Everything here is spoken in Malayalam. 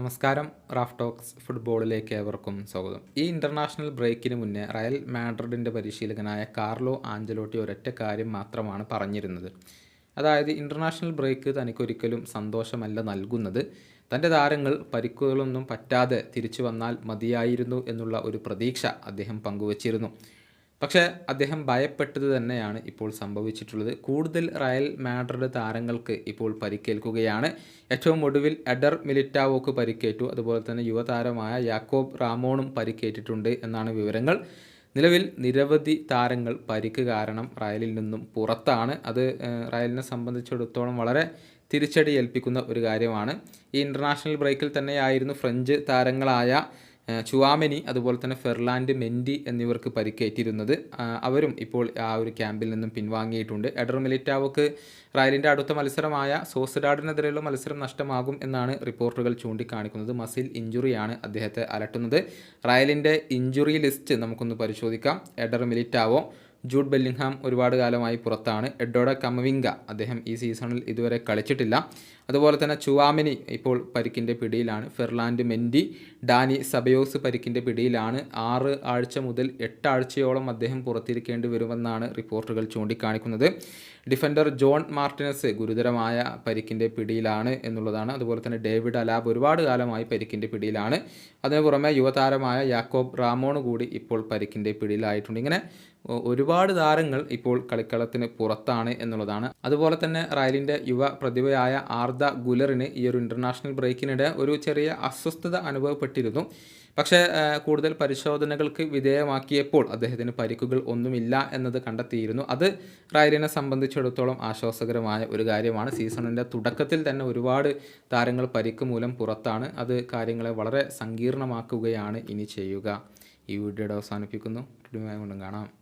നമസ്കാരം റാഫ് ടോക്സ് ഫുട്ബോളിലേക്ക് ഏവർക്കും സ്വാഗതം. ഈ ഇന്റർനാഷണൽ ബ്രേക്കിന് മുന്നേ റയൽ മാഡ്രിഡിന്റെ പരിശീലകനായ കാർലോ ആഞ്ചലോട്ടി ഒരൊറ്റ കാര്യം മാത്രമാണ് പറഞ്ഞിരുന്നത്. അതായത് ഇന്റർനാഷണൽ ബ്രേക്ക് തനിക്കൊരിക്കലും സന്തോഷമല്ല നൽകുന്നത്. തന്റെ താരങ്ങൾ പരിക്കുകളൊന്നും പറ്റാതെ തിരിച്ചു വന്നാൽ മതിയായിരുന്നു എന്നുള്ള ഒരു പ്രതീക്ഷ അദ്ദേഹം പങ്കുവച്ചിരുന്നു. പക്ഷേ അദ്ദേഹം ഭയപ്പെട്ടത് തന്നെയാണ് ഇപ്പോൾ സംഭവിച്ചിട്ടുള്ളത്. കൂടുതൽ റയൽ മാഡ്രിഡ് താരങ്ങൾക്ക് ഇപ്പോൾ പരിക്കേൽക്കുകയാണ്. ഏറ്റവും ഒടുവിൽ എഡർ മിലിറ്റാവോക്ക് പരിക്കേറ്റു. അതുപോലെ തന്നെ യുവതാരമായ യാക്കോബ് റാമോണും പരിക്കേറ്റിട്ടുണ്ട് എന്നാണ് വിവരങ്ങൾ. നിലവിൽ നിരവധി താരങ്ങൾ പരിക്ക് കാരണം റയലിൽ നിന്നും പുറത്താണ്. അത് റയലിനെ സംബന്ധിച്ചിടത്തോളം വളരെ തിരിച്ചടി ഏൽപ്പിക്കുന്ന ഒരു കാര്യമാണ്. ഈ ഇന്റർനാഷണൽ ബ്രേക്കിൽ തന്നെയായിരുന്നു ഫ്രഞ്ച് താരങ്ങളായ ചുവാമെനി അതുപോലെ തന്നെ ഫെർലാൻഡ് മെൻഡി എന്നിവർക്ക് പരിക്കേറ്റിരുന്നത്. അവരും ഇപ്പോൾ ആ ഒരു ക്യാമ്പിൽ നിന്നും പിൻവാങ്ങിയിട്ടുണ്ട്. എഡർ മിലിറ്റാവോക്ക് റയലിന്റെ അടുത്ത മത്സരമായ സോസിഡാഡിനെതിരെയുള്ള മത്സരം നഷ്ടമാകും എന്നാണ് റിപ്പോർട്ടുകൾ ചൂണ്ടിക്കാണിക്കുന്നത്. മസിൽ ഇഞ്ചുറിയാണ് അദ്ദേഹത്തെ അലട്ടുന്നത്. റയലിന്റെ ഇഞ്ചുറി ലിസ്റ്റ് നമുക്കൊന്ന് പരിശോധിക്കാം. എഡർ മിലിറ്റാവോ ജൂഡ് ബെല്ലിംഗ്ഹാം ഒരുപാട് കാലമായി പുറത്താണ്. എഡോഡ കമവിംഗ അദ്ദേഹം ഈ സീസണിൽ ഇതുവരെ കളിച്ചിട്ടില്ല. അതുപോലെ തന്നെ ചുവാമിനി ഇപ്പോൾ പരിക്കിന്റെ പിടിയിലാണ്. ഫെർലാൻഡ് മെൻഡി ഡാനി സബയോസ് പരിക്കിന്റെ പിടിയിലാണ്. ആറ് ആഴ്ച മുതൽ എട്ടാഴ്ചയോളം അദ്ദേഹം പുറത്തിരിക്കേണ്ടി വരുമെന്നാണ് റിപ്പോർട്ടുകൾ ചൂണ്ടിക്കാണിക്കുന്നത്. ഡിഫൻഡർ ജോൺ മാർട്ടിനസ് ഗുരുതരമായ പരിക്കിന്റെ പിടിയിലാണ് എന്നുള്ളതാണ്. അതുപോലെ തന്നെ ഡേവിഡ് അലാബ് ഒരുപാട് കാലമായി പരിക്കിന്റെ പിടിയിലാണ്. അതിനു പുറമെ യുവതാരമായ യാക്കോബ് റാമോൺ കൂടി ഇപ്പോൾ പരിക്കിന്റെ പിടിയിലായിട്ടുണ്ട്. ഇങ്ങനെ ഒ- ഒരുപാട് താരങ്ങൾ ഇപ്പോൾ കളിക്കളത്തിന് പുറത്താണ് എന്നുള്ളതാണ്. അതുപോലെ തന്നെ റയലിന്റെ യുവ പ്രതിഭയായ ആർദ ഗുലറിന് ഈ ഒരു ഇന്റർനാഷണൽ ബ്രേക്കിനിടെ ഒരു ചെറിയ അസ്വസ്ഥത അനുഭവപ്പെട്ടിരുന്നു. പക്ഷേ കൂടുതൽ പരിശോധനകൾക്ക് വിധേയമാക്കിയപ്പോൾ അദ്ദേഹത്തിന് പരിക്കുകൾ ഒന്നുമില്ല എന്നത് കണ്ടെത്തിയിരുന്നു. അത് റയലിനെ സംബന്ധിച്ചിടത്തോളം ആശ്വാസകരമായ ഒരു കാര്യമാണ്. സീസണിന്റെ തുടക്കത്തിൽ തന്നെ ഒരുപാട് താരങ്ങൾ പരിക്ക് മൂലം പുറത്താണ്. അത് കാര്യങ്ങളെ വളരെ സങ്കീർണമാക്കുകയാണ് ഇനി ചെയ്യുക. ഈ വീഡിയോയുടെ അവസാനിപ്പിക്കുന്നു. കൊണ്ടും കാണാം.